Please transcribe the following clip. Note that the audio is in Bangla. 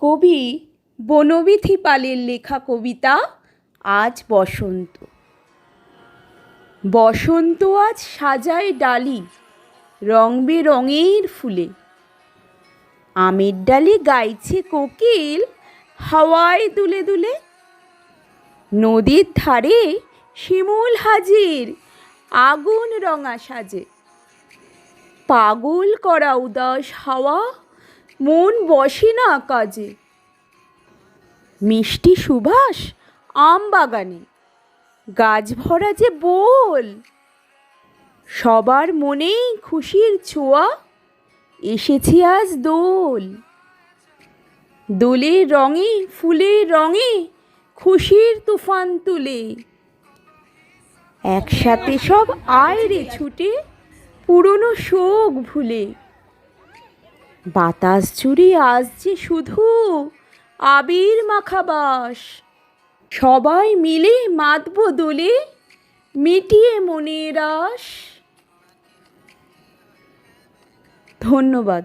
কবি বনবিথি পালের লেখা কবিতা আজ বসন্ত। বসন্ত আজ সাজায় ডালি, রং বেরঙের ফুলে। আমের ডালে গাইছে কোকিল, হাওয়ায় দুলে দুলে। নদীর ধারে শিমুল হাজির, আগুন রঙা সাজে। পাগল করা উদাস হাওয়া মন বসে না কাজে। মিষ্টি সুভাষ, আম বাগানে। গাছ ভরা যে বোল। সবার মনেই খুশির ছোঁয়া, এসেছে আজ দোল। দোলের রঙে, ফুলের রঙে, খুশির তুফান তুলে। একসাথে সব আয় রে ছুটে, পুরনো শোক ভুলে। বাতাস চুরি আসছে শুধু। আবির মাখাবাস। সবাই মিলে মাতব দোলে মিটিয়ে মনের আশ। ধন্যবাদ।